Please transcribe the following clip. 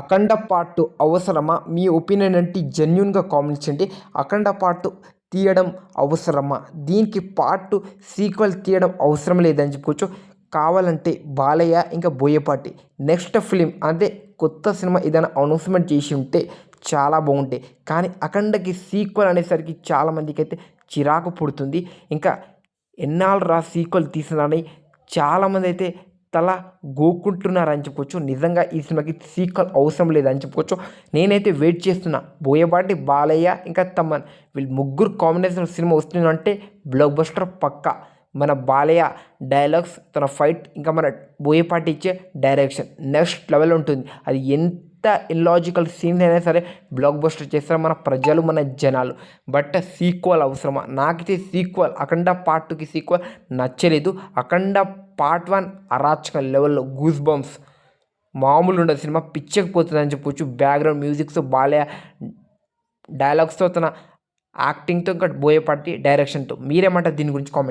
అఖండ part అవసరమా? మీ opinion అంటే జెన్యున్గా కామెంట్స్ చేయండి. అఖండ పార్ట్ తీయడం అవసరమా? దీనికి పార్ట్ సీక్వెల్ తీయడం అవసరం లేదని చెప్పుకోవచ్చు. కావాలంటే బాలయ్య ఇంకా బోయపాటి. నెక్స్ట్ ఫిలిం అదే కొత్త సినిమా ఏదైనా అనౌన్స్మెంట్ చేసి ఉంటే చాలా బాగుంటాయి కానీ అఖండకి సీక్వెల్ అనేసరికి చాలామందికి అయితే చిరాకు పుడుతుంది. ఇంకా ఎన్నాళ్ళు రా సీక్వెల్ తీసినారని చాలామంది అయితే తల గోక్కుంటున్నారని చెప్పుకోవచ్చు నిజంగా ఈ సినిమాకి సీక్వల్ అవసరం లేదని చెప్పుకోవచ్చు నేనైతే వెయిట్ చేస్తున్నా. బోయపాటి బాలయ్య ఇంకా తమ్మన్ వీళ్ళు ముగ్గురు కాంబినేషన్ సినిమా వస్తుందంటే బ్లాక్ బస్టర్ పక్కా. మన బాలయ్య డైలాగ్స్ తన ఫైట్ ఇంకా మన బోయపాటి ఇచ్చే డైరెక్షన్ నెక్స్ట్ లెవెల్ ఉంటుంది. అది ఎంత ఇల్లాజికల్ సీన్ అయినా సరే బ్లాక్ బస్టర్ చేస్తారు మన ప్రజలు మన జనాలు. బట్ సీక్వల్ అవసరమా? నాకైతే సీక్వల్ అఖండ పార్ట్ టూకి సీక్వల్ నచ్చలేదు. అఖండ పార్ట్ వన్ అరాచక లెవెల్లో గూస్ బంప్స్ మామూలు ఉండదు సినిమా పిచ్చకపోతుంది అని చెప్పొచ్చు బ్యాక్గ్రౌండ్ మ్యూజిక్స్ బాలయ్య డైలాగ్స్తో తన యాక్టింగ్తో ఇంకా బోయపాటి డైరెక్షన్తో మీరేమంటారు దీని గురించి? కామెంట్